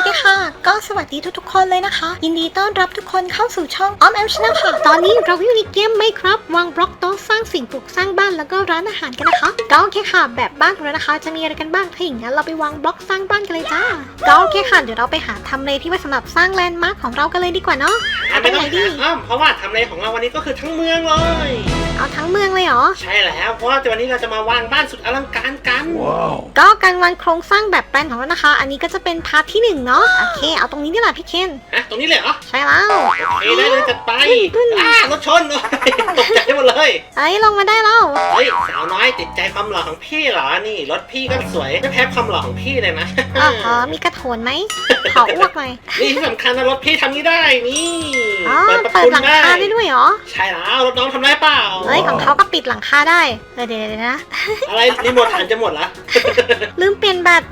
สวัสดีค่ะ ก็สวัสดีทุกๆคนเลยนะคะ ยินดีต้อนรับทุกคนเข้าสู่ช่องออมแอมชนะค่ะ ตอนนี้เราอยู่ในเกมไหมครับ วางบล็อกโต๊ะสร้างสิ่งปลูกสร้างบ้านแล้วก็ร้านอาหารกันนะคะ ก็โอเคค่ะ แบบบ้านของเรานะคะ จะมีอะไรกันบ้าง ถ้าอย่างนั้นเราไปวางบล็อกสร้างบ้านกันเลยจ้า ก็โอเคค่ะ เดี๋ยวเราไปหาทำเลที่ไว้สำหรับสร้างแลนด์มาร์คของเรากันเลยดีกว่าเนาะอะเอาไปไม่ไหต้นองดีหาอ้อมเพราะว่าทำเลของเราวันนี้ก็คือทั้งเมืองเลย เอาทั้งเมืองเลยเหรอ ใช่แล้วเพราะว่าวันนี้เราจะมาวางบ้านสุดอลังการกัน ก็การวางโครงสร้างแบบแปลนของเรานะคะ อันนี้ก็จะเป็นพาร์ทที่หนึ่งเนาะโอเคเอาตรงนี้นี่แหละพี่เคนฮะตรงนี้เลยเหรอใช่แล้ว โอเคได้เลยจัดไปขึ้นอ่ารถชนตกใจหมดเลยเอ้ยลงมาได้แล้วเฮ้ยสาวน้อยติดใจความหล่อของพี่เหรอนี่รถพี่ก็สวยไม่แพ้ความหล่อของพี่เลยนะ อ๋อมีกระโถนไหมขออ้วกหน่อยนี่ที่สำคัญนะรถพี่ทำนี้ได้นี่อ๋อเปิดประเปิดตูหลังได้คาได้ด้วยเหรอใช่แล้วรถน้องทำได้เปล่าเฮ้ยของเขาก็ปิดหลังคาได้เออเดี๋ยวเดี๋ยวนะ อะไรรีโมทฐานจะหมดละลืมเปลี่ยนแบต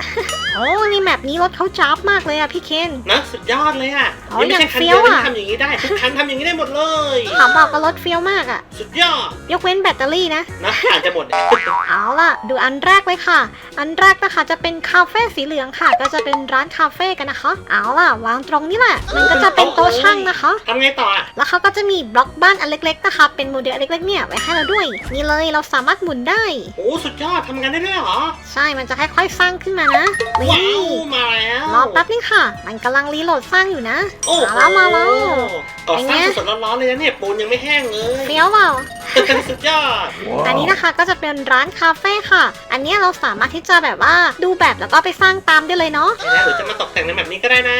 โอ้นี่แมปนี้รถเขาจ้าบมากเลยอะพี่เคนนะสุดยอดเลยอะอ๋อนี่ไม่ใช่คันอย่างเฟี้เดียยววที่อะทำอย่างนี้ได้ทุกคันทำอย่างนี้ได้หมดเลยถามบอกก็รถเฟี้ยวมากอะสุดยอด ยกเว้นแบตเตอรี่นะนะฐานจะหมดเอาล่ะ ดูอันแรกเลยค่ะ อันแรกนะคะจะเป็นคาเฟ่สีเหลืองค่ะ ก็จะเป็นร้านคาเฟ่กันนะคะ เอาล่ะ วางตรงนี้แหละ มันก็จะเป็นโต๊ะช่างนะคะทำไงต่ออะแล้วเขาก็จะมีบล็อกบ้านอันเล็ก ๆ นะคะ เป็นโมเดลอันเล็กๆเนี่ยไว้ให้เราด้วย นี่เลยเราสามารถหมุนได้ โอ้สุดยอดทำงานได้ด้วยเหรอ ใช่มันจะค่อยๆสร้างขึ้นมานะว้านี่วมาแล้วรอแป๊บนึงค่ะ มันกำลังรีโหลดสร้างอยู่นะ โอ้โหมาแล้วมาแล้ว ก่อสร้างเป็นไงสดๆร้อนๆเลยนะเนี่ยปูนยังไม่แห้งเลยเฟี้ยวเปล่า สุดยอด อันนี้นะคะก็จะเป็นร้านคาเฟ่ค่ะ อันเนี้ยเราสามารถที่จะแบบว่าดูแบบแล้วก็ไปสร้างตามได้เลยเนาะใช่แล้วหรือจะมาตกแต่งในแบบนี้ก็ได้นะ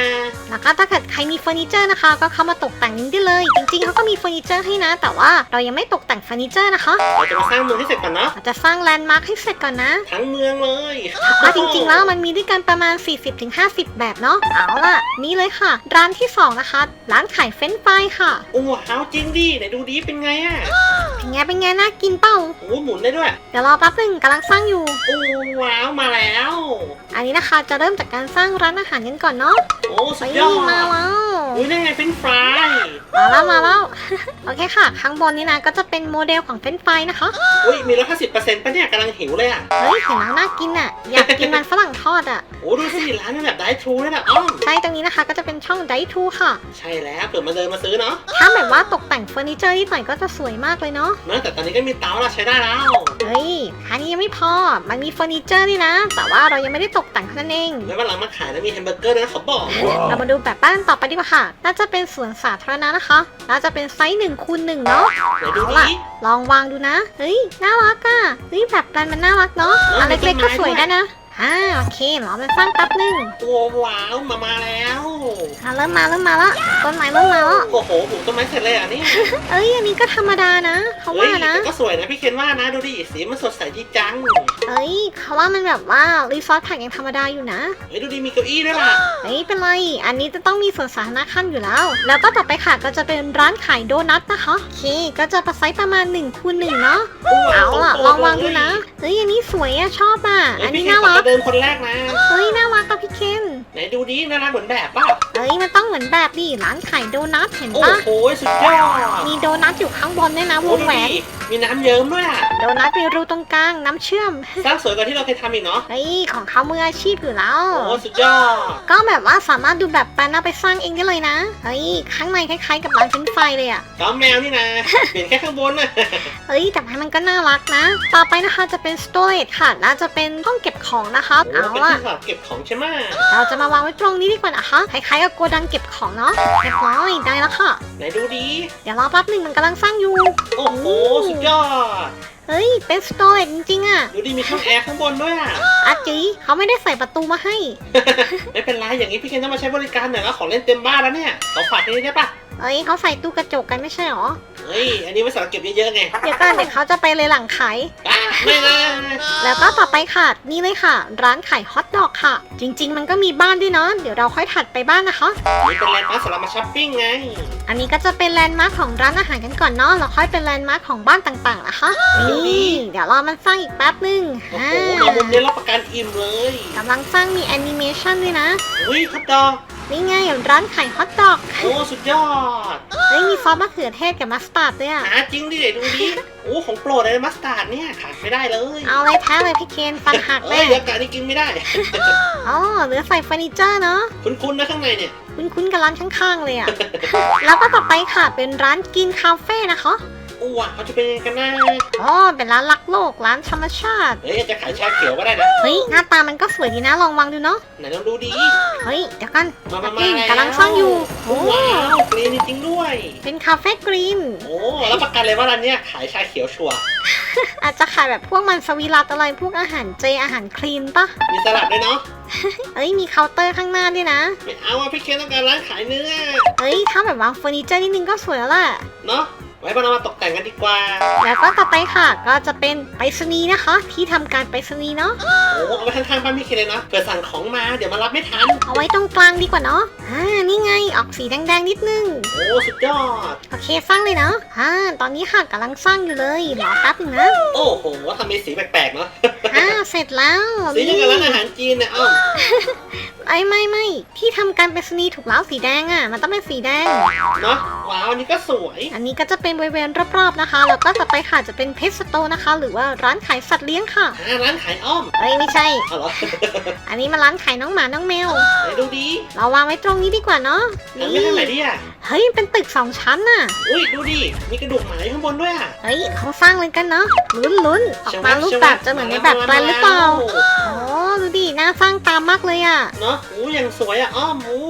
แล้วก็ถ้าเกิดใครมีเฟอร์นิเจอร์นะคะ ก็เข้ามาตกแต่งนี้ได้เลย จริงๆเขาก็มีเฟอร์นิเจอร์ให้นะ แต่ว่าเรายังไม่ตกแต่งเฟอร์นิเจอร์นะคะเราจะมาสร้างเมืองให้เสร็จก่อนเนาะ เราจะสร้างแลนด์มาร์คให้เสร็จก่อนนะทั้งเมืองเลยว่าจริงๆแล้วมันมีด้วยกันประมาณ 40-50 แบบเนาะเอาล่ะ นี่เลยค่ะ ร้านที่สองนะคะ ร้านขายเฟรนช์ฟรายค่ะ โอ้ว้าวจริงดิไหนดูดีเป็นไงอะเป็นไงเป็นไงน่ากินเป้าโอ้หมุนได้ด้วย เดี๋ยวรอแป๊บหนึงกำลังสร้างอยู่ โอ้ว้าวมาแล้ว อันนี้นะคะจะเริ่มจากการสร้างร้านอาหารกันก่อนเนาะโอ้สุไปดยอดมาแล้วอุ้ยนั่นไงเป็นฟราย มาแล้วมาแล้ว โอเคค่ะ ข้างบนนี้นะก็จะเป็นโมเดลของเฟรนช์ฟรายนะคะ อุ้ยมีลดห้าสิบเปอร์เซ็นต์ป่ะเนี่ยกำลังหิวเลยอะ เฮ้ยเห็นแล้วน่ากินอะ อยากกินมันฝรั่งทอดอะ โอ้ดูสิร้านนี่แบบได้ทรูเลยนะอ้อมใช่ตรงนี้นะคะก็จะเป็นช่องไดทูค่ะ ใช่แล้วเปิดมาเดินมาซื้อเนาะถ้าแบบว่าตกแต่งเฟอร์นิเจอร์นิดหน่อยก็จะสวยมากเลยเนาะ เนอะแต่ตอนนี้ก็มีเตาเราใช้ได้แล้วเฮ้ยอันนี้ยังไม่พอ มันมีเฟอร์นิเจอร์นี่นะ แต่ว่าเรายังไม่ได้ตกแต่งเท่านั้นเอง แล้ววันหลังมาขายแล้วมีแฮมเบอร์เกอร์ด้วยนะเขาบอก เรามาดูแบบบ้านต่อไปดีกว่าค่ะ น่าจะเป็นสวนสาธารณะนะคะน่าจะเป็นไซส์หนึ่งคูณหนึ่งเนาะไหนดูเอาดิล่ะลองวางดูนะ เฮ้ย น่ารักอะ เฮ้ย แบบแปลนมันน่ารักเนาะอันเล็กๆก็สวยได้นะ อ่าโอเครอมันสร้างแป๊บนึงโอ้ว้าวมามาแล้วอะเริ่มมาเริ่มมาแล้วต้นไม้เริ่มมาแล้วโอ้โหปลูกต้นไม้เสร็จเลยเหรอะนี่เอ้ยอันนี้ก็ธรรมดานะเขาเฮ้ยว่านะแต่ก็สวยนะพี่เคนว่านะดูดิสีมันสดใสดีจังเอ้ยเขาว่ามันแบบว่ารีสอร์ทแพ็กยังธรรมดาอยู่นะเฮ้ยดูดิมีเก้าอี้ด้วยล่ะเฮ้ยเป็นไรอันนี้จะต้องมีส่วนสาธารณะขั้นอยู่แล้ว แล้วก็ต่อไปค่ะก็จะเป็นร้านขายโดนัทนะคะโอเคก็จะประไซส์ประมาณ1คูณ1เนาะเอาล่ะลองวางดูนะเฮ้ยอันนี้สวยอะชอบอะเฮ้อัยนพี่นี้เคนน่าขอรักเดินคนแรกนะเฮ้ ไหนดูดิน่ารักเหมือนแบบป่ะเฮ้ยมันต้องเหมือนแบบดิร้านขายโดนัทเห็นโอ้ปะโหสุดยอดมีโดนัทอยู่ข้างบนด้วยนะวโอ้งดูแหวดินมีน้ำเยิ้มด้วยอะโดนัทมีรูตรงกลางน้ำเชื่อมสร้างสวยกว่าที่เราเคยทำอีกเนาะเฮ้ยของเขามืออาชีพอยู่แล้ว โอ้สุดยอดก็แบบว่าสามารถดูแบบแปลนเอาไปสร้างเองได้เลยนะเฮ้ยข้างในคล้ายๆกับร้านเฟรนช์ฟรายเลยอะ ก้าแมวนี่นะ เปลี่ยนแค่ข้างบนน่ะเฮ้ยแต่มันก็น่ารักนะ ต่อไปนะคะจะเป็น storage ค่ะ น่าจะเป็นห้องเก็บของนะคะ โอ้เอาเป็นล่ะ ที่สำหรับเก็บของใช่ไหมเราจะมาวางไว้ตรงนี้ดีกว่านะคะคล้ายๆกับโกดังเก็บของเนาะเรียบร้อยได้แล้วค่ะ ไหนดูดิเดี๋ยวรอแป๊บหนึ่งมันกำลังสร้างอยู่ โอ้โห สุดยอด เฮ้ย เป็น storage จริงๆอะดูดิมีช่องแอร์ข้างบนด้วยอะอาจีเขาไม่ได้ใส่ประตูมาให้ ไม่เป็นไรอย่างนี้พี่เคนต้องมาใช้บริการหน่อยแล้วของเล่นเต็มบ้านแล้วเนี่ยขอฝากนี่ได้ปะ เฮ้ยเขาใส่ตู้กระจกกันไม่ใช่หรอ เฮ้ย อันนี้ไว้สำหรับเก็บเยอะๆไงเดี๋ยวก่อนเดี๋ยวเขาจะไปเลยหลังขาย อะไม่นะแล้วก็ต่อไปค่ะ นี่เลยค่ะ ร้านขายฮอทดอกค่ะ จริง ๆ มันก็มีบ้านด้วยเนาะเดี๋ยวเราค่อยถัดไปบ้านนะคะ นี่เป็นแลนด์มาร์คสำหรับมาช้อปปิ้งไง อันนี้ก็จะเป็นแลนด์มาร์คของร้านอาหารกันก่อนเนาะแล้วค่อยเป็นแลนด์มาร์คของบ้านต่างๆนะคะนี่เดี๋ยวรอมันสร้างอีกแป๊บนึงโอ้อ่าโหมามุมนี้รับประกันอิ่มเลยกำลังสร้างมีแอนิเมชันด้วยนะ อุ้ยคัดดอก นี่ไงร้านขายฮอทดอกโอ้สุดยอดเฮ้ยมีซอสมะเขือเทศกับมัสตาร์ดด้วยอะหาจริงดิเดี๋ยวดูดิโอ้ของโปรดเลยมัสตาร์ดเนี่ยขาดไม่ได้เลยเอาเลยแท้เลยพี่เคนฟันหักเอ้แน่ยเดี๋ยวกะนี่กินไม่ได้อ๋อเหลือใส่เฟอร์นิเจอร์เนาะคุ้นๆนะข้างในเนี่ยคุ้นๆกับร้านข้างๆเลยอะแล้วก็ต่อไปค่ะเป็นร้านกินคาเฟ่นะคะ อู้ว่ะเขาจะเป็นยังไงกันนะอ๋อเป็นร้านรักโลกร้านธรรมชาติเฮ้ยอาจจะขายชาเขียวก็ได้นะ เฮ้ยหน้าตามันก็สวยดีนะลองวางดูเนาะไหนลองดูดิเฮ้ยเดี๋ยวกันมามานี่มากำลังสร้างอยู่โอ้ว้าวกรีนจริงๆด้วย เป็นคาเฟ่กรีน โอ้รับประกันเลยว่าร้านเนี้ยขายชาเขียวชัวร์อาจจะขายแบบพวกมันสวิรัตอะไรพวกอาหารเจอาหารคลีนปะมีสลัดด้วยเนาะ เอ้ยมีเคาน์เตอร์ข้างหน้าด้วยนะ ไม่เอาอะพี่เคนต้องการร้านขายเนื้อ เอ้ยถ้าแบบวางเฟอร์นิเจอร์นิดนึงก็สวยแล้วแหละเนาะ ไว้เรามาตกแต่งกันดีกว่า แล้วก็ต่อไปค่ะ ก็จะเป็นไปรษณีย์นะคะ ที่ทำการไปรษณีย์เนาะ โอ้เอาไว้ข้างๆบ้านพี่เคนเลยนะเผื่อสั่งของมาเดี๋ยวมารับไม่ทัน เอาไว้ตรงกลางดีกว่าเนาะ อ่า นี่ไง ออกสีแดงๆนิดนึง โอ้สุดยอด โอเคสร้างเลยเนาะ อ่า ตอนนี้ค่ะกำลังสร้างอยู่เลยรอแป๊บหนึงนะ โอ้โหทำไมสีแปลกๆเนาะอ่า เสร็จแล้ว สีอย่างกับร้านอาหารจีนเนี่ยอ้อม ไอ้ไม่ไม่ที่ทำการไปรษณีย์ถูกแล้วสีแดงอะ มันต้องเป็นสีแดง เนาะว้าวอันนี้ก็สวย อันนี้ก็จะเป็นบริเวณรอบๆนะคะ แล้วก็ต่อไปค่ะจะเป็นเพชรสโตนะคะ หรือว่าร้านขายสัตว์เลี้ยงค่ะอ่าร้านขายอ้อมเอ้ยไม่ใช่ เอาเหรอ อันนี้มาร้านขายน้องหมาน้องแมวไหนดูดี เราวางไว้ตรงนี้ดีกว่าเนาะอันไม่ทางไหนดีอะเฮ้ยเป็นตึกสองชั้นน่ะ อุ้ยดูดิ มีกระดูกหมาอยู่ข้างบนด้วยอะ เฮ้ยเขาสร้างเลยกันเนาะลุ้นลุ้นๆออกมารูปแบบจะเหมือนในแบบแปลนหรือเปล่าโอ้ดูดิน่าสร้างตามมากเลยอะ เนาะอู้ยังสวยอะ อ้อมอู้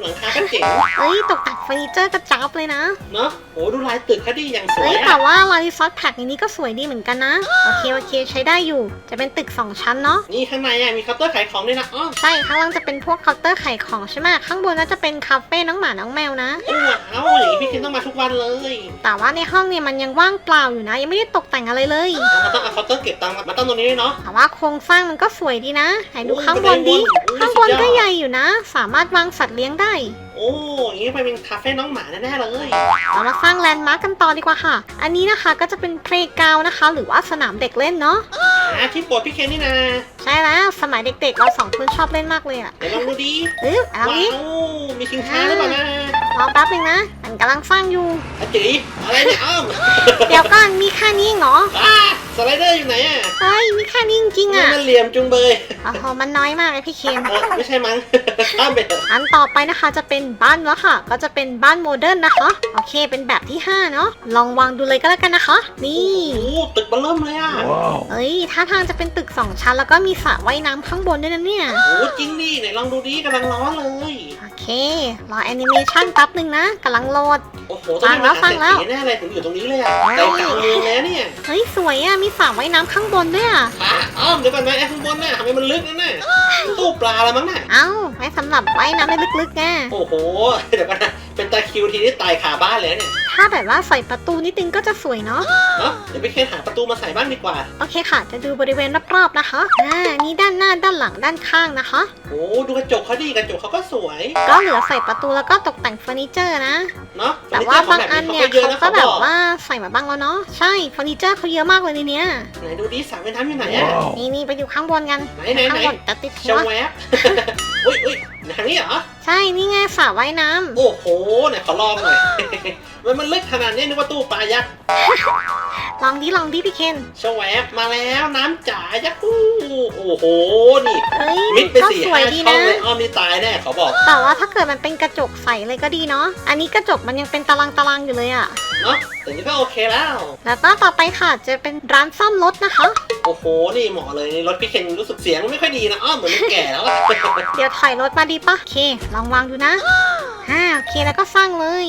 หลังคาก็เจ๋งเอ้ยตกแต่งเฟอร์นิเจอร์กระจับเลยนะ เนาะ โอ้ดูลายตึกเขาดีอย่างสวเอ้ยยอะแต่ว่าลาริซอสแพ็กในนี้ก็สวยดีเหมือนกันนะ โอเคโอเคใช้ได้อยู่ จะเป็นตึกสองชั้นเนาะ นี่ข้างในอะมีเคาน์เตอร์ขายของด้วยนะอ้อมใช่ข้างล่างจะเป็นพวกเคาน์เตอร์ขายของใช่ไหมข้างบนน่าจะเป็นคาเฟ่น้องหมาน้องแมวนะอู้ว้าวอย่างนี้พี่เคนต้องมาทุกวันเลยแต่ว่าในห้องเนี่ยมันยังว่างเปล่าอยู่นะ ยังไม่ได้ตกแต่งอะไรเลย เราต้องเอาเคาน์เตอร์เก็บตังค์มาตั้งตรงนี้ด้วยเนาะ แต่ว่าโครงสร้างมันก็สวยดีนะไหนดูโอ้ข้างบนดิบันไดวนข้างบนสุดยอดก็ใหญ่อยู่นะ สามารถวางสัตว์เลี้ยงได้ โอ้อย่างนี้ไปเป็นคาเฟ่น้องหมาแน่ๆเลยเรามาสร้างแลนด์มาร์กกันต่อดีกว่าค่ะ อันนี้นะคะก็จะเป็นเพลย์กราวนะคะ หรือว่าสนามเด็กเล่นเนาะหาที่โปรดพี่เคนนี่นะใช่แล้วสมัยเด็กๆเราสองคนชอบเล่นมากเลยอะเดี๋ยวลองดูดิเออเอาว้าดิวมีชิงช้าหรือเปล่านะ รอแป๊บนึงนะ มันกำลังสร้างอยู่อาจีอะไรเนี่ยอ้อมเดี๋ยวก่อนมีแค่นี้เหรออ่าสไลเดอร์อยู่ไหนอะเฮ้ยมีแค่นี้จริงๆนี่อะมันเหลี่ยมจุงเบยโอ้โหมันน้อยมากเลยพี่เคนเออไม่ใช่มั้งอ้ามไปเถอะอันต่อไปนะคะจะเป็นบ้านแล้วค่ะ ก็จะเป็นบ้านโมเดิร์นนะคะ โอเคเป็นแบบที่5เนาะลองวางดูเลยก็แล้วกันนะคะ นี่ โอ้ตึกเบอร์เริ่มเลยอะเอ้ยท่าทางจะเป็นตึก2ชั้นแล้วก็มีสระว่ายน้ำข้างบนด้วยนะเนี่ย โอ้จริงดิไหนลองดูดิกำลังร้อนเลยโอ เครอแอนิเมชันแป๊บหนึ่งนะกำลังโหลด โอ้โหต้องมีมหาเศรษฐีแน่เลยถึงอยู่ตรงนี้เลยอะใจกลางเมืองแล้วเนี่ยเฮ้ยสวยอะมีสระว่ายน้ำข้างบนด้วยอะปลาอ้อมเดี๋ยวก่อนนะไอ้ข้างบนน่ะทำไมมันลึกนั่นน่ะตู้ปลาละมั้งน่ะเอ้าไว้สำหรับว่ายน้ำได้ลึกๆไงโอ้โหเดี๋ยวก่อนนะ เป็นตาคิวทีนี้ตายขาบ้านเลยเนี่ยถ้าแบบว่าใส่ประตูนิดนึงก็จะสวยเนาะ เนาะเดี๋ยวไปเคนหาประตูมาใส่บ้างดีกว่า โอเคค่ะ จะดูบริเวณรอบๆนะคะ อ่า นี่ด้านหน้าด้านหลังด้านข้างนะคะ โอ้ดูกระจกเขาดีกระจกเขาก็สวยก็เหลือใส่ประตูแล้วก็ตกแต่งเฟอร์นิเจอร์นะ เนาะแต่ว่าบางอันเนี่ยเยอะเขานะก็เขาแบบอบกว่าใส่มาบ้างแล้วเนาะ ใช่เฟอร์นิเจอร์เขาเยอะมากเลยในเนี้ย ไหนดูดิสระว่ายน้ำอยู่ไหนอะนี่นี่ไปอยู่ข้างบนกันไหนไหนข้างไหนบนแต่ติดชหัวแวบอุ้ยอุ้ย ทางนี้เหรอ ใช่ นี่ไงสระว่ายน้ำ โอ้โหไหนขอลองหน่อย มันมันลึกขนาดนี้นึกว่าตู้ปลายักษ์ลองดิลองดิพี่เคนชแวบมาแล้วน้ำจ๋ายักษ์อู้โอ้โหนี่เอ้ยมิดไปก็สี่สวยห้าดีช่องนะเลยอ้อมนี่ตายแน่เขาบอกแต่ว่าถ้าเกิดมันเป็นกระจกใสเลยก็ดีเนาะ อันนี้กระจกมันยังเป็นตารางตารางๆอยู่เลยอะเนาะแต่นี่ก็โอเคแล้ว แล้วก็ต่อไปค่ะจะเป็นร้านซ่อมรถนะคะ โอ้โหนี่เหมาะเลยนี่รถพี่เคนรู้สึกเสียงไม่ค่อยดีนะอ้อมเหมือนมันแก่แล้วอะเดี๋ยวถอยรถมาดีปะโอเค ลองวางดูนะอ่าโอเคแล้วก็สร้างเลย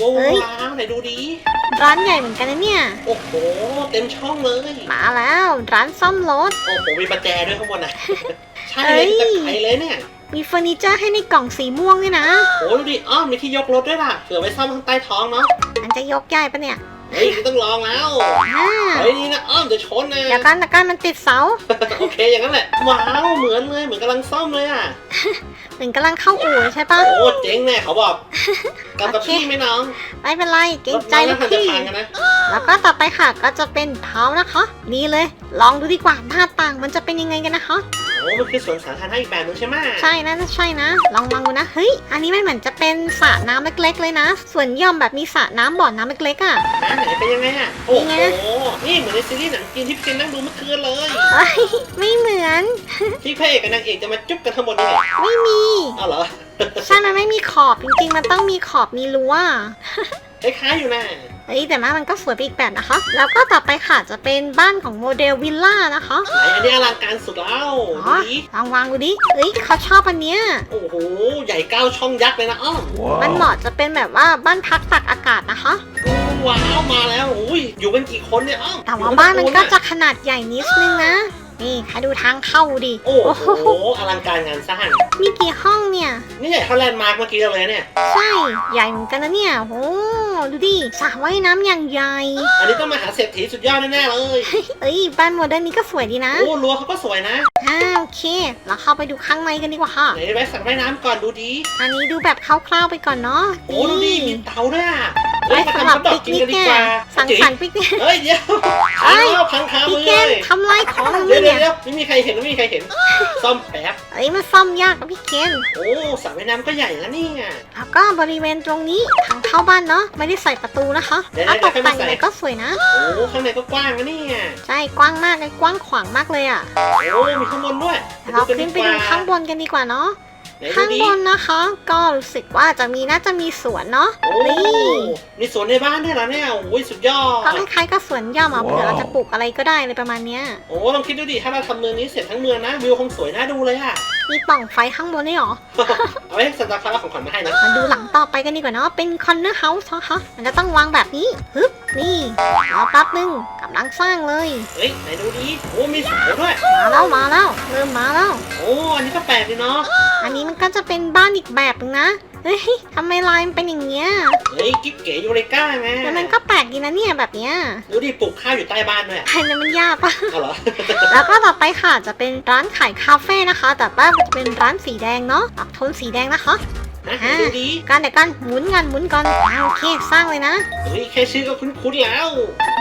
ว้าวเฮ้ยว้าวไหนดูดิร้านใหญ่เหมือนกันนะเนี่ย โอ้โห เต็มช่องเลย มาแล้วร้านซ่อมรถ โอ้โห มีประแจด้วยข้างบนน่ะใช่เอ้เลยยจะขายเลยเนี่ย มีเฟอร์นิเจอร์ให้ในกล่องสีม่วงด้วยนะ โอ้ดูดิ อ้อมมีที่ยกรถด้วยล่ะเผื่อไว้ซ่อมข้างใต้ท้องเนาะ มันจะยกใหญ่ปะเนี่ย เฮ้ยนี่ต้องลองแล้วอ่าเฮ้ยนี่นะอ้อมจะชนนะ เดี๋ยวกันเดี๋ยวกันมันติดเสา โอเคอย่างนั้นแหละ ว้าวเหมือนเลยเหมือนกำลังซ่อมเลยอะ เหมือนกำลังเข้าอู่ใช่ปะ โอ้เจ๋งแน่เขาบอกกลับกับโอเค พี่ไหมน้องไม่เป็นไรเกรงใจรลูถกน้องน่าจะพี่พังกันนะแล้วก็ต่อไปค่ะก็จะเป็นเท้านะคะ นี่เลย ลองดูดีกว่าหน้าต่างมันจะเป็นยังไงกันนะคะ โอ้มันคือสวนสาธารณะอีกแบบนึงใช่ไหมใช่นะใช่นะ ลองมองดูนะ เฮ้ย อันนี้มันเหมือนจะเป็นสระน้ำเล็กๆเลยนะ ส่วนย่อมแบบมีสระน้ำบ่อน้ำเล็กๆอะน้ำไหนเป็นยังไงอะ โอ้นี่โหไงนี่เหมือนในซีรีส์หนังจีนที่พี่เคนนั่งดูเมื่อคืนเลยเอ้ยไม่เหมือน ที่พระเอกกับนางเอกจะมาจุ๊บกันข้างบนนี่ไงไม่มี อ้าวเหรอ ใช่มันไม่มีขอบจริงๆ มันต้องมีขอบมีรั้วคล้ายๆอยู่นะ เฮ้ยแต่ว่ามันก็สวยไปอีกแบบนะคะ แล้วก็ต่อไปค่ะจะเป็นบ้านของโมเดลวิลล่านะคะ ไหนอันนี้อลังการสุดแล้วอ๋ดูอดิลองวางดูดิ เฮ้ยเขาชอบอันเนี้ย โอ้โห ใหญ่เก้าช่องยักษ์เลยนะอ้อมมันเหมาะจะเป็นแบบว่าบ้านพักตักอากาศนะคะ ว้าวมาแล้วอุ้ยอยู่กันกี่คนเนี่ยอ้อมแต่ว่าบ้านมันก็จะขนาดใหญ่นิดนึงนะ นี่ให้ดูทางเข้าดิ โอ้โหอลังการงานสร้างมีกี่ห้องเนี่ย นี่ใหญ่เท่าแลนด์มาร์กเมื่อกี้เลยเนี่ย ใช่ ใหญ่เหมือนกันนะเนี่ยโอ้ ดูดิสระว่ายน้ำอย่างใหญ่ อันนี้ต้องมาหาเศรษฐีสุดยอดแน่ๆเลย เอ้ยบ้านโมเดิร์นนี้ก็สวยดีนะโอ้รั้วเขาก็สวยนะอ่าโอเค เราเข้าไปดูข้างในกันดีกว่าค่ะ ไหนแวะสระว่ายน้ำก่อนดูดี อันนี้ดูแบบคร่าวๆไปก่อนเนาะโอ้ดูดิมีเตาด้วยอะไว้ เฮ้ยมาสำทำหรับข้าวดอกปิกกินนิกักนดีเนี่ยกว่าสั่งจิ๋สรรค์ปิกนิกเฮ้ยเดี๋ยวเอ้ยเอาพังคามืพี่อเกเลนยทำลายของทำไมเดี๋ยวเดี๋เนี่ยวยไม่มีใครเห็นไม่มีใครเห็น ซ่อมแป๊บเอ้ยมันซ่อมยากนะพี่เคนโอ้สระว่ายน้ำก็ใหญ่นะเนี่ยแล้วก็บริเวณตรงนี้ทางเข้าบ้านเนาะไม่ได้ใส่ประตูนะคะเดี๋ยวแล้วตกแต่งเดี๋ยวเลยก็สวยนะโอ้ข้างในก็กว้างนะเนี่ยใช่กว้างมากเลยกว้างขวางมากเลยอะโอ้มีข้างบนด้วยเราขึ้นไปดูข้างบนกันดีกว่าเนาะไหนดู ข้างดิบนนะคะ ก็รู้สึกว่าจะมีน่าจะมีสวนเนาะโอ้นี่มีสวนในบ้านด้วยเหรอเนี่ยโอ้ยสุดยอดก็คล้ายๆกับสวนย่อมอะเผื่อเราจะปลูกอะไรก็ได้เลยประมาณเนี้ยโอ้ลองคิดดูดิถ้าเราทำเมืองนี้เสร็จทั้งเมืองนะวิวคงสวยน่าดูเลยอะมีปล่องไฟข้างบนด้วยเหรอ เอาไว้ให้สันตาคลาสของขวัญมาให้นะ มาดูหลังต่อไปกันดีกว่าเนาะ เป็นคอนเนอร์เฮาส์นะคะมันจะต้องวางแบบนี้ฮึบนี่รอแป๊บนึงกำลังสร้างเลย เฮ้ยไหนดูดิโอ้มีสวนด้วย มาแล้วมาแล้วเริ่มมาแล้ว โอ้อันนี้ก็แปลกดีเนาะ อันนี้มันก็จะเป็นบ้านอีกแบบนึงนะ เฮ้ยทำไมลายมันเป็นอย่างเงี้ยเฮ้ยกิ๊บเก๋ยูเรกาไงแต่มันก็แปลกดีนะเนี่ยแบบเนี้ยดูดิปลูกข้าวอยู่ใต้บ้านด้วยอะภายในมันยากปะ เอาเหรอ แล้วก็ต่อไปค่ะจะเป็นร้านขายคาเฟ่นะคะ แต่ว่ามันจะเป็นร้านสีแดงเนาะออกโทนสีแดงนะคะ นะไหนดูดิกันเดี๋ยวกันหมุนกันหมุนก่อนอ่าโอเคสร้างเลยนะเฮ้ยแค่ชื่อก็คุ้นๆแล้ว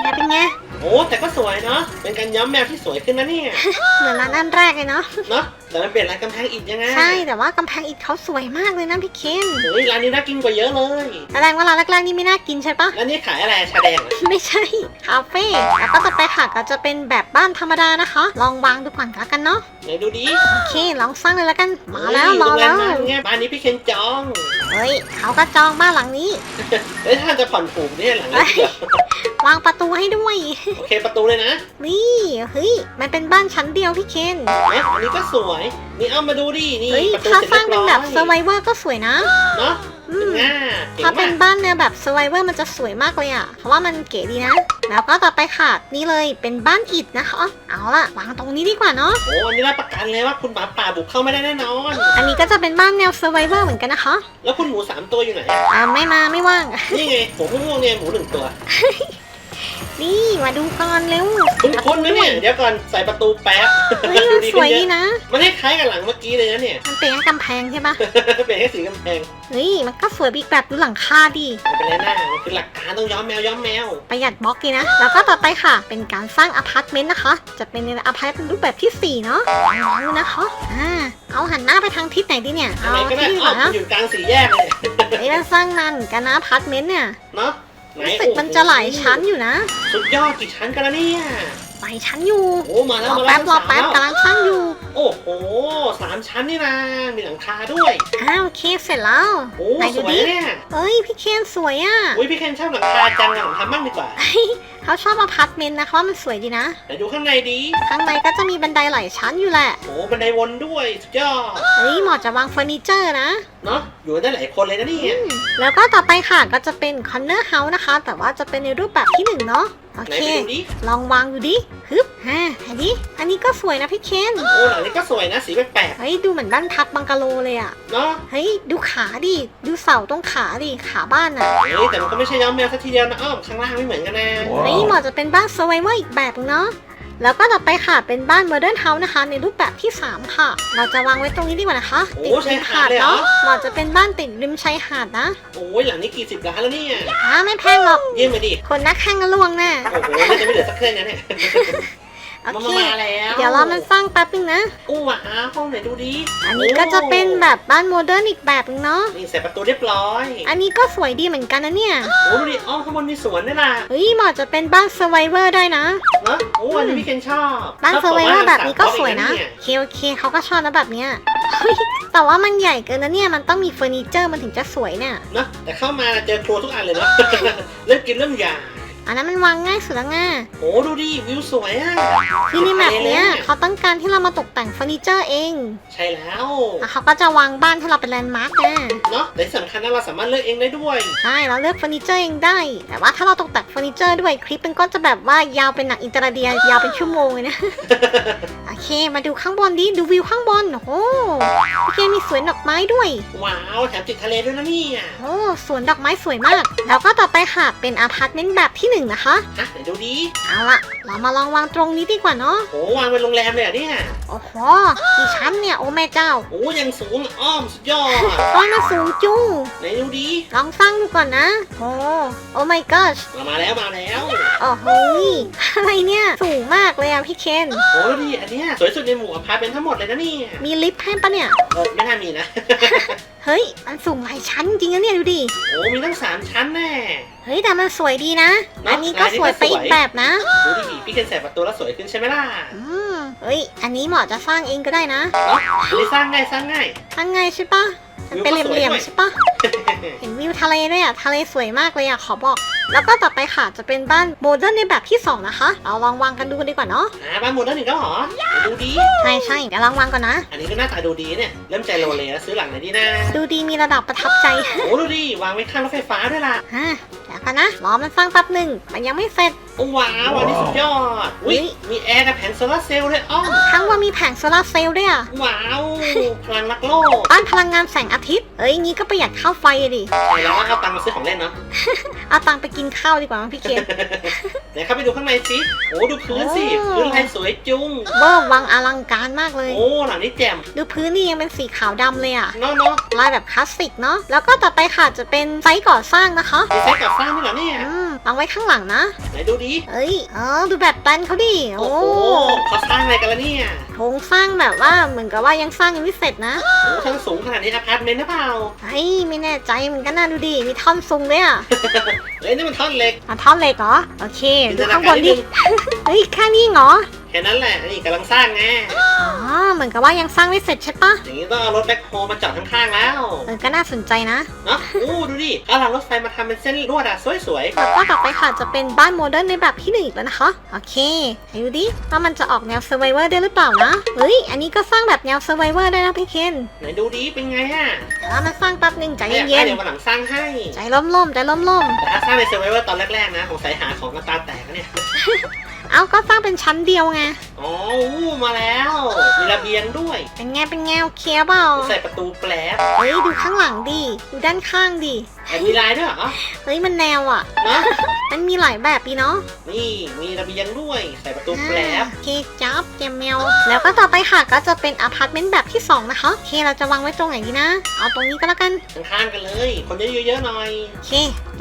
แกเป็นไง โอ้แต่ก็สวยเนาะเป็นการย้อมแมวที่สวยขึ้นนะเนี่ยเหมือนร้านอันแรกเลยเนาะเนาะแต่มันเปลี่ยนลายกำแพงอิฐยังไงใช่แต่ว่ากำแพงอิฐเขาสวยมากเลยนะพี่เคนเฮ้ยร้านนี้น่ากินกว่าเยอะเลยแสดงว่าร้านแรกๆนี่ไม่น่ากินใช่ปะแล้วนี่ขายอะไรชาแดงเหรอไม่ใช่คาเฟ่แล้วก็จะไปค่ะก็จะเป็นแบบบ้านธรรมดานะคะ ลองวางดูก่อนละกันเนาะไหนดูดิโอเคลองสร้างเลยละกันมาแล้วเฮ้ยมาโรงรแล้วมากเนี่ยบ้านนี้พี่เคนจองเฮ้ยเขาก็จองบ้านหลังนี้เฮ้ยถ้าจะผ่อนถูกเนี่ยหลังนี้เดีย ววางประตูให้ด้วย โอเคประตูเลยนะนี่เฮ้ยมันเป็นบ้านชั้นเดียวพี่เคนนะอันนี้ก็สวย นี่เอามาดูดิ นี่เฮ้ยประตูถ้าเสร็จสร้างเรีเป็ยนบแบร้บอยเซอร์ไวเวอร์ก็สวยนะ เนาะอืเป็นมง่าเก่งถ้าเป็มานกบ้านแนวแบบ survivor มันจะสวยมากเลยอะเพราะว่ามันเก๋ดีนะ แล้วก็ต่อไปค่ะนี่เลยเป็นบ้านอิฐนะคะเอาล่ะวางตรงนี้ดีกว่าเนาะ โอ้อันนี้รับประกันเลยว่าคุณหมาป่าบุกเข้าไม่ได้แน่นอน อันนี้ก็จะเป็นบ้านแนว survivor เหมือนกันนะคะแล้วคุณหมูสามตัวอยู่ไหนอะอ่าไม่มาไม่ว่าง นี่ไงผมม่วงๆเนี่ยหมูหนึ่งตัว นี่มาดูก่อนเร็วคุณคุณนะเนี่ยเดี๋ยวก่อนใส่ประตูแป๊บเฮ้ยมันสวยดีนะ มันคล้ายๆกับหลังเมื่อกี้เลยนะเนี่ย มันเป็นแค่กำแพงใช่ปะเป็นแค่สีกำแพงเฮ้ยมันก็สวยไปอีกแบบดูหลังคาดิไม่เป็นไรหน้ามันคือหลักการต้องย้อมแมวย้อมแมวประหยัดบล็อกดีนะ แล้วก็ต่อไปค่ะ เป็นการสร้างอพาร์ตเมนต์นะคะ จะเป็นในอพาร์ตเมนต์รูปแบบที่สี่เนาะลองดูนะคะอ่าเอาหันหน้าไปทางทิศไหนดีเนี่ยอะเอาไรก็ได้ที่นี่อ้าก่วอนนะอยู่กลางสี่แยกเลยไอ้มันสร้างนานเหมือนกันนะอพาร์ตเมนต์เนี่ยเนาะ ไหนรู้สึกมันจะหลายชั้นอยู่นะ สุดยอดกี่ชั้นกันแล้วเนี่ย หลายชั้นอยู่โอ้มาแล้รวอมาแป๊แล้วบรอแป๊บสามกำลังสร้างอยู่โอ้โหสามชั้นนี่นะมีหลังคาด้วย อ้าวโอเคเสร็จแล้วโอ้ไหนสดูวยดิเนี่ยเอ้ยพี่เคนสวยอะอุ้ยพี่เคนชอบหลังคาจังอะผมทำบ้างดีกว่าเขาชอบอพาร์ตเมนต์นะคะว่ามันสวยดีนะไหนดูข้างในดีข้างในก็จะมีบันไดหลายชั้นอยู่แหละโอ้บันไดวนด้วยสุดยอดเฮ้ยเหมาะจะวางเฟอร์นิเจอร์นะ เนาะอยู่ได้หลายคนเลยนะเนี่ยอืมแล้วก็ต่อไปค่ะก็จะเป็นคอนเนอร์เฮาส์นะคะ แต่ว่าจะเป็นในรูปแบบที่หนึ่งเนาะ โอไหนเค ไปดูดิลองวางดูดิฮึบฮ่าอันนี้อันนี้ก็สวยนะพี่เคนโอ้หลังนี้ก็สวยนะสีแปลกเฮ้ยดูเหมือนบ้านพักบังกะโลเลยอะๆเนาะเฮ้ยดูขาดิดูเสาตรงขาดิขาบ้านอะเฮ้ยแต่มันก็ไม่ใช่ย้อมแมวสักทีเดียวนะอ้อมข้างล่างไม่เหมือนกันนะ เฮ้ยเหมาะจะเป็นบ้าน survivor อีกแบบนึงเนาะ แล้วก็ต่อไปค่ะเป็นบ้านโมเดิร์นเฮาส์นะคะ ในรูปแบบที่ 3 ค่ะ เราจะวางไว้ตรงนี้ดีกว่านะคะโอ้ติดริมหาดชายหาดเลยเหรอเนาะเหมาะจะเป็นบ้านติดริมชายหาดนะ โอ้ยหลังนี้กี่สิบล้านแล้วเนี่ยอ่าไม่แพงหรอก เยี่ยมไปดิ คนนักแข่งก็ล่วงแน่โอ้โหน่าจะไม่เหลือสักเครื่องนะเนี่ย โอมาเคมามาแล้ว เดี๋ยวเรามาสร้างแป๊บนึงนะ อู้ว้าวห้องไหนดูดิอันนี้ก็จะเป็นแบบบ้านโมเดิร์นอีกแบบนึงเนาะ นี่ใส่ประตูเรียบร้อยอันนี้ก็สวยดีเหมือนกันนะเนี่ย โอ้ดูดิอ๋อข้างบนมีสวนด้วยล่ะเฮ้ยเหมาะจะเป็นบ้านเซอร์ไวเวอร์ได้นะ เนาะโอ้อันนี้พี่เคนชอบบ้านชเซอร์ไวขเวองร์แบบนี้ก็สวยนะเยเคโอเคเขาก็ชอบนะแบบเนี้ยเฮ้ยแต่ว่ามันใหญ่เกินนะเนี่ย มันต้องมีเฟอร์นิเจอร์มันถึงจะสวยเนี่ย เนาะแต่เข้ามาเจอครัวทุกอันเลยเนาะเริ่มกินเริ่มอยาก อันนั้นมันวางง่ายสุดแล้วไง่าโอ้ดูดิวิวสวยอะที่นี่แมปเนี้ยเขาต้องการที่เรามาตกแต่งเฟอร์นิเจอร์เองใช่แล้วแล้วเขาก็จะวางบ้านให้เราเป็นแลนด์มาร์กนะเนาะแต่ที่สำคัญนะเราสามารถเลือกเองได้ด้วย ใช่เราเลือกเฟอร์นิเจอร์เองได้ แต่ว่าถ้าเราตกแต่งเฟอร์นิเจอร์ด้วยคลิปมันก็จะแบบว่ายาวเป็นหนังอินเตอร์เดียยาวเป็นชั่วโมงเลยนะ โอเค มาดูข้างบนดิดูวิวข้างบนโอ้โหพี่เกมีสวนดอกไม้ด้วย ว้าวแถมติดทะเลด้วยนะเนี่ยโอ้สวนดอกไม้สวยมาก แล้วก็ต่อไปค่ะเป็นอพาร์ตเมนต์แบบที่หนึ่งนะคะฮะไหนดูดิเอาละเรามาลองวางตรงนี้ดีกว่าเนาะโอ้วางเป็นโรงแรมเลยเหรอะเนี่ยโอ้โหกี่ชั้นเนี่ยโอ้แม่เจ้าโอ้ยังสูงอ้อมสุดยอดต้นมาสูงจุ้งไหนดูดิลองสร้างดูก่อนนะโอ้โอ้ my gosh มามาแล้วมาแล้วโอ้โหยอะไรเนี่ยสูงมากเลยอะพี่เคนโอ้ดูดิอันเนี้ยสวยสุดในหมู่อพาร์ตเมนต์ทั้งหมดเลยนะเนี่ยมีลิฟต์ให้ปะเนี่ยเออไม่น่ามีนะ เฮ้ย มันสูงหลายชั้นจริงนะเนี่ยดูดิ โอ้มีตั้งสามชั้นแน่ เฮ้ย แต่มันสวยดีนะเนอะอันนี้ก็ลายนี้สวยก็ไปอีสกวยแบบนะ ดูดิพี่เคนใส่ประตูแล้วสวยขึ้นใช่ไหมล่ะ อืม เฮ้ย อันนี้เหมาะจะสร้างเองก็ได้นะเนาะอันนี้สร้างง่ายสร้างง่าย สร้างไงใช่ปะมัน เป็นเหวิวก็สวยลี่ยมด้วยๆใช่ปะเห็นวิวทะเลด้วยอะทะเลสวยมากเลยอะขอบอก แล้วก็ต่อไปค่ะจะเป็นบ้านโมเดิร์นในแบบที่ 2 นะคะ เราลองวางกันดูกันดีกว่าเนาะอ่าบ้านหมดแล้วหนึ่งก็หรอดูดี ใช่ใช่เดี๋ยวลองวางก่อนนะ อันนี้ก็หน้าตาดูดีเนี่ย เริ่มใจโลเลแล้วซื้อหลังไหนดีนะดูดีมีระดับประทับใจโอ้ดูดิวางไว้ข้างรถไฟฟ้าด้วยล่ะ ฮะเดี๋ยวกันนะรอมันสร้างแป๊บหนึ่งมันยังไม่เสร็จโอ้ว้าวอันนี้สุดยอด อุ้ยเฮ้ยมีแอร์กับแผงโซลาร์เซลล์ด้วยอ้อมข้างบนมีแผงโซลาร์เซลล์ด้วยอะว้าวพลังรักโลกบ้านพลังงานแสงอาทิตย์ เอ้ยงี้ก็ประหยัดค่าไฟอะดิใช่แล้วเอาตังค์มาซื้อของเล่นเนาะเอาตังค์ไปกินข้าวดีกว่ามั้งพี่เคนเดี๋ยวเข้าไปดูข้างในสิโอ้ดูพื้นสิโอ้พื้นลายสวยจุ้งเบอร์วังอลังการมากเลย โอ้หลังนี้แจ่มดูพื้นนี่ยังเป็นสีขาวดำเลยอะเนาะเนาะลายแบบคลาสสิกเนาะแล้วก็ต่อไปค่ะจะเป็นไซต์ก่อสร้างนะคะมีไซต์ก่อสร้างด้วยเหรอเนี่ยอืมวางไว้ข้างหลังนะ ไหนดูดิเอ้ยเออดูแบบแปลนเขาดิโอ้โอ้โหเขาสร้างอะไรกันละเนี่ยโครงสร้างแบบว่าเหมือนกับว่ายังสร้างยังไม่เสร็จนะโอ้ทั้งสูงขนาดนี้อพาร์ตเมนต์หรือเปล่าเฮ้ยไม่แน่ใจเหมือนกันนะดูดิมีท่อนซุงด้วยอะเฮ้ยนี่มันท่อนเหล็กอะท่อนเหล็กเหรอโอเคจินดูตนาข้างบการนนิดดินึงเฮ้ยแค่นี้เหรอ แค่นั้นแหละนี่กำลังสร้างไงอ๋อเหมือนกับว่ายังสร้างไม่เสร็จใช่ปะอย่างนี้ต้องเอารถแบ็คโฮมาจอดข้างๆแล้วเออก็น่าสนใจนะเนาะอู้ดูดิเอาหลังรถไฟมาทำเป็นเส้นลวดอะสวยแล้วก็ต่อไปค่ะจะเป็นบ้านโมเดิร์นในแบบที่หนึ่งอีกแล้วนะคะ โอเคให้ดูดิว่ามันจะออกแนว Survivor ได้หรือเปล่านะเฮ้ยอันนี้ก็สร้างแบบแนว Survivor ได้นะพี่เคนๆไหนดูดิเป็นไงอะแต่ว่ามันสร้างแป๊บหนึ่งใจอยากเย็ได้นเดี๋ยววันหลังสร้างให้ๆใจล่มๆใจล่มแต่ถ้าสร้างในเซอร์ไวเวอร์ตอนแรกๆนะของสายหาของกันตาแตกนะเนี่ย ๆ เอาก็สร้างเป็นชั้นเดียวไง อ๋ออู้มาแล้วมีระเบียงด้วย เป็นไงเป็นไงโอเคเปล่าใส่ประตูแปลบเฮ้ยดูข้างหลังดิ ดูด้านข้างดิแอบมีลายด้วยเหรอเฮ้ยมันแนวอะเนาะมันมีหลายแบบดีเนาะ นี่มีระเบียงด้วย ใส่ประตูแปลบโอเคจับเจมแมว แล้วก็ต่อไปค่ะก็จะเป็นอพาร์ตเมนต์แบบที่ 2 นะคะโอเคเราจะวางไว้ตรงไหนดีนะ เอาตรงนี้ก็แล้วกันข้างๆกันเลย คนเยอะๆหน่อยโอเค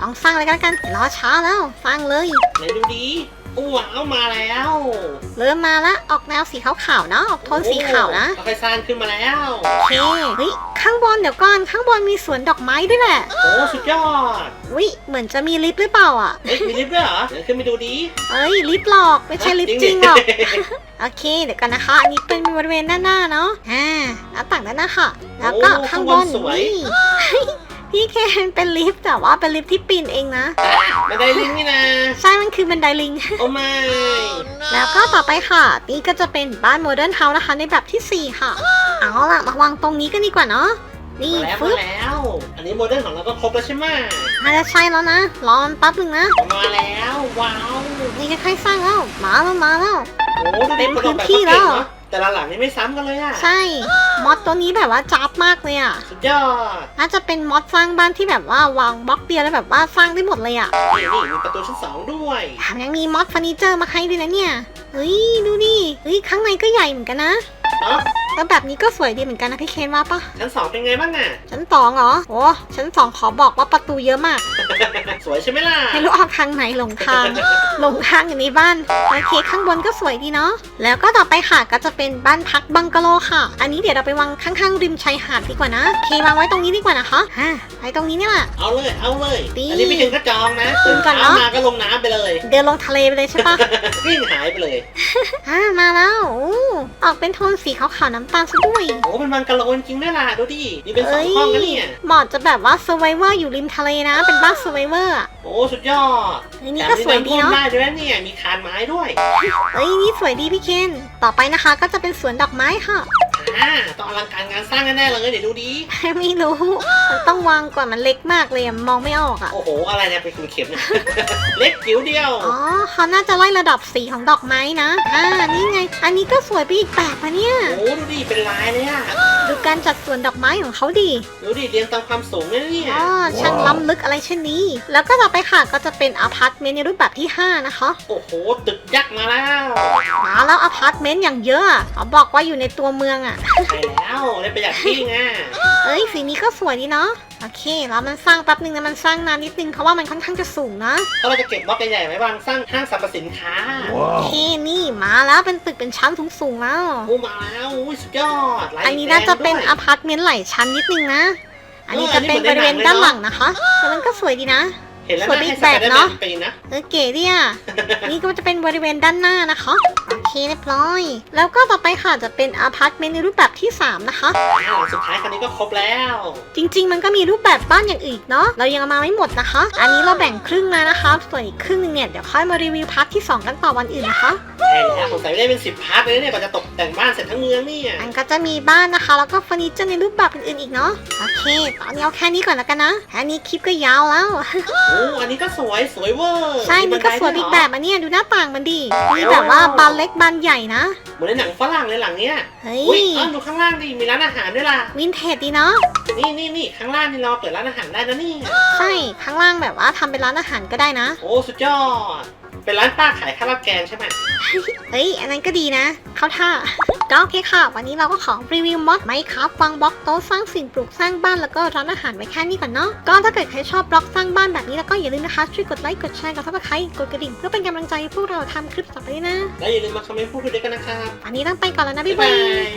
ลองสร้างเลยก็แล้วกัน รอช้าแล้วสร้างเลยไหนดูดิ อู้ว้าวมาแล้วเริ่มมาละออกแนวสีขาวๆนะออกโทนสีขาวนะโอ้ค่อยๆสร้างขึ้นมาแล้วโอเคเฮ้ยข้างบนเดี๋ยวก่อนข้างบนมีสวนดอกไม้ด้วยแหละโอ้สุดยอดวิเหมือนจะมีลิฟต์หรือเปล่าอะเฮ้ยมีลิฟต์ด้วยเหรอเดี๋ยวขึ้นไปดูดิเอ้ยลิฟต์หลอกไม่ใช่ลิฟต์จริงหรอกโอเคเดี๋ยวกันนะคะอันนี้เป็นบริเวณด้านหน้าเนาะอ่าหน้าต่างด้านหน้าค่ะ แล้วก็โอ้ข้างบนข้างบนสวยนี่ พี่เคนเป็นลิฟต์แต่ว่าเป็นลิฟต์ที่ปีนเองนะมาได้ลิงก์นี่นะใช่มันคือบันไดลิง โอ้ไม่แล้วก็ต่อไปค่ะ นี่ก็จะเป็นบ้านโมเดิร์นเฮาส์นะคะ ในแบบทีสี่4 ค่ะ เอาล่ะมาวางตรงนี้กันดีกว่าเนาะนี่มาแล้วฟึมาบแล้ว อันนี้โมเดิร์นของเราก็ครบแล้วใช่ไหมน่าจะใช่แล้วนะรอมันแป๊บนึงนะมาแล้วว้าวนี่ค่อยๆสร้างแล้วมาแล้วมาแล้วโอ้ดูเต็ดิมคนออกแบบพื้นที่ก็เก่งแล้วเนาะ แต่ละหลังนี่ไม่ซ้ำกันเลยอะใช่ มอดตัวนี้แบบว่าจับมากเลยอะ สุดยอดน่าจะเป็นมอดสร้างบ้านที่แบบว่าวางบล็อกเดียวแล้วแบบว่าสร้างได้หมดเลยอะนี่นี่มีประตูชั้นสองด้วยแถมยังมีมอดเฟอร์นิเจอร์มาให้ด้วยนะเนี่ย เฮ้ยดูดิ เฮ้ยข้างในก็ใหญ่เหมือนกันนะเนาะ แล้วแบบนี้ก็สวยดีเหมือนกันนะพี่เคนว่าปะชั้นสองเป็นไงบ้างอะ ชั้นสองเหรอโอ้ชั้นสองขอบอกว่าประตูเยอะมาก สวยใช่ไหมล่ะ ไม่รู้ออกทางไหนหลงทาง หลงทางอยู่ในบ้านโอเคข้างบนก็สวยดีเนาะแล้วก็ต่อไปค่ะก็จะเป็นบ้านพักบังกะโลค่ะ อันนี้เดี๋ยวเราไปวางข้างๆริมชายหาดดีกว่านะโอเควางไว้ตรงนี้ดีกว่านะคะอ่าไว้ตรงนี้เนี่ยแหละ เอาเลย เอาเลย ดีอันนี้พี่เคนก็จองนะตื่ตื่นนก่อนเช้าเนอะมาก็ลงน้ำไปเลย เดินลงทะเลไปเลยใช่ปะ วิ่งหายไปเลย อ่ามาแล้วอู้ออกเป็นโทนสีขาวๆน้ำตาลซะด้วยโอ้เป็นบังกะโลจริงด้วยล่ะดูดินี่เป็นสองห้องกันเนี่ยเหมาะจะแบบว่า survivor อยู่ริมทะเลนะ เป็นบ้าน survivor อะโอ้สุดยอดเฮ้ยนี่ก็สวยดีแถมมีำเนาะพ่ได้ด้วยนะเนี่ยมีคานไม้ด้วยเอ้ยนี่สวยดีพี่เคน ต่อไปนะคะก็จะเป็นสวนดอกไม้ค่ะ อ่าต้องอลังการงานสร้างแน่ๆเลยเดี๋ยวดูดิไม่รู้มันต้องวางก่อนมันเล็กมากเลยอะมองไม่ออกอะ โอ้โห อะไรเนี่ยเป็นเข็มๆเนี่ย เล็กจิ๋วเดียว อ๋อเขาน่าจะไล่ระดับสีของดอกไม้นะ อ่า นี่ไง อันนี้ก็สวยไปอีกแบบอะเนี่ย โอ้ดูดิเป็นลายเลยอะดูการจัดสวนดอกไม้ของเขาดี ดูดิเรียงตามความสูงเลยนะเนี่ย อ๋อ ช่างล้ำลึกอะไรเช่นนี้ แล้วก็ต่อไปค่ะก็จะเป็นอพาร์ตเมนต์ในรูปแบบที่ 5 นะคะ โอ้โห ตึกยักษ์มาแล้ว มาแล้วอพาร์ตเมนต์อย่างเยอะอะเขาบอกว่าอยู่ในตัวเมืองอะใช่แล้วได้ประหยัดที่ไงเอ้ยสีนี้ก็สวยดีเนาะโอเคแล้วมันสร้างแป๊บนึงนะมันสร้างนานนิดนึงเพราะว่ามันค่อนข้างจะสูงนะถ้าเราจะเก็บบล็อกใหญ่ๆไว้วางสร้างห้างสรรพสินค้าโอเคนี่มาแล้วเป็นตึกเป็นชั้นสูงๆแล้วโอ้มาแล้วอุ้ยสุดยอดลยอันนี้น่าจะเป็นแดงอด้วยพาร์ตเมนต์หลายชั้นนิดนึงนะ อันนี้เออจะเป็นอันนี้บริเวณเหมือนในหนังเลยด้านหลังเนอะนะคะแต่มันก็สวยดีนะ เห็นแล้วสวยน่าไปอีให้กสแบกายบได้เนอะเป็นปีนะ เออเก๋ดีอะ นี่ก็จะเป็นบริเวณด้านหน้านะคะ โอเคเรียบร้อย แล้วก็ต่อไปค่ะจะเป็นอพาร์ตเมนต์ในรูปแบบที่ 3 นะคะ อ้าวสุดท้ายคันนี้ก็ครบแล้ว จริงๆ มันก็มีรูปแบบบ้านอย่างอื่นเนาะ เรายังเอามาไม่หมดนะคะ อันนี้เราแบ่งครึ่งมานะคะ ส่วนอีกครึ่งหนึงเนี่ยเดี๋ยวค่อยมารีวิวพาร์ทที่ 2 กันต่อวันอื่นนะคะ ใช่แล้วผมใส่ไม่ได้เป็นสิบพาร์ทเลยเนี่ยกว่าจะตกแต่งบ้านเสร็จทั้งเมืองเนี่ยมันก็จะมีบ้านนะคะ แล้วก็เฟอร์นิเจอร์ในรูปแบบอื่นๆอีกเนาะ โอเค ตอนนี้เอาแค่นี้ก่อนแล้วกันนะแค่นี้คลิปก็ยาวแล้ว โอ้อันนี้ก็สวยสวยเวอร์ใช่มีนี่ก็สวยบัอีไดกด้แบเหรบอันเนี้ยดูหน้าต่างมันดีมีแบบว่าบานเล็กบานใหญ่นะ เหมือนในหนังฝรั่งเลยหลังเนี้ยเฮ้ยอุ้ยเออดูข้างล่างดิมีร้านอาหารด้วยล่ะวินเทจดีเนาะนี่นี่นี่ข้างล่างนี่เราเปิดร้านอาหารได้นะนี่ใช่ข้างล่างแบบว่าทำเป็นร้านอาหารก็ได้นะ โอ้สุดยอด เป็นร้านป้าขายข้าวราดแกงใช่ไหมเฮ้ย อันนั้นก็ดีนะ เข้าท่า ก็โอเคค่ะ วันนี้เราก็ขอรีวิวมอดไหมครับวางบล็อกโต๊ะสร้างสิ่งปลูกสร้างบ้านแล้วก็ร้านอาหารไว้แค่นี้ก่อนเนาะ ก็ถ้าเกิดใครชอบบล็อกสร้างบ้านแบบนี้แล้วก็อย่าลืมนะคะ ช่วยกดไลค์ กดแชร์ กดซับสไครต์กดกระดิ่ง เพื่อเป็นกำลังใจให้พวกเราทำคลิปต่อไปด้วยนะ แล้วอย่าลืมมาคอมเมนต์พูดคุยด้วยกันนะครับ วันนี้ต้องไปก่อนแล้วนะ บ๊าบ๊ายยบาบายย